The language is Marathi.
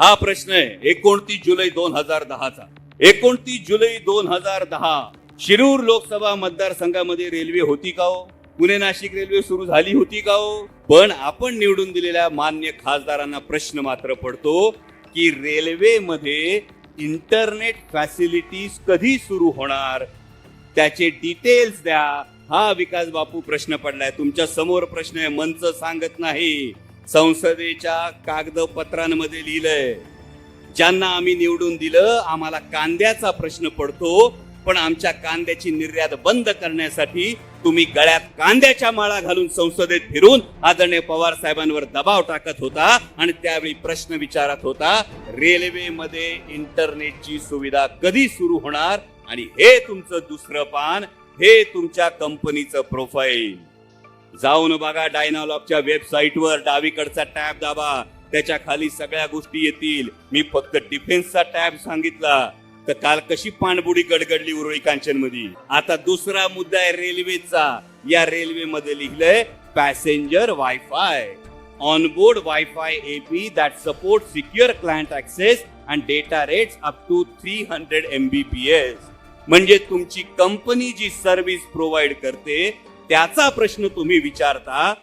हा प्रश्न आहे. एकोणतीस जुलै दोन हजार दहाचा. एकोणतीस जुलै दोन हजार दहा शिरूर लोकसभा मतदारसंघामध्ये रेल्वे होती का हो? पुणे नाशिक रेल्वे सुरू झाली होती का हो? पण आपण निवडून दिलेल्या मान्य खासदारांना प्रश्न मात्र पडतो की रेल्वेमध्ये इंटरनेट फॅसिलिटीज कधी सुरू होणार? त्याचे डिटेल्स द्या. हा विकास बापू प्रश्न पडलाय. तुमच्यासमोर प्रश्न आहे. मंच सांगत नाही. संसदेच्या कागदपत्रांमध्ये लिहिलंय ज्यांना आम्ही निवडून दिलं आम्हाला कांद्याचा प्रश्न पडतो पण आमच्या कांद्याची निर्यात बंद करण्यासाठी तुम्ही गळ्यात कांद्याच्या माळा घालून संसदेत फिरून आदरणीय पवार साहेबांवर दबाव टाकत होता आणि त्यावेळी प्रश्न विचारत होता रेल्वेमध्ये इंटरनेटची सुविधा कधी सुरू होणार? आणि हे तुमचं दुसरं पान हे तुमच्या कंपनीचं प्रोफाईल. जाऊन बघा डायनालॉगच्या वेबसाईटवर डावीकडचा टॅब दाबा. त्याच्याखाली सगळ्या गोष्टी येतील. मी फक्त डिफेन्सचा टॅब सांगितला. तर काल कशी पाणबुडी गडगडली उरळी कांचनमध्ये आता दुसरा मुद्दा आहे रेल्वेचा. या रेल्वे मध्ये लिहिलंय passenger wifi onboard wifi AP that support secure client access and data rates up to three hundred Mbps म्हणजे तुमची कंपनी जी सर्व्हिस प्रोव्हाइड करते त्याचा प्रश्न तुम्ही विचारता.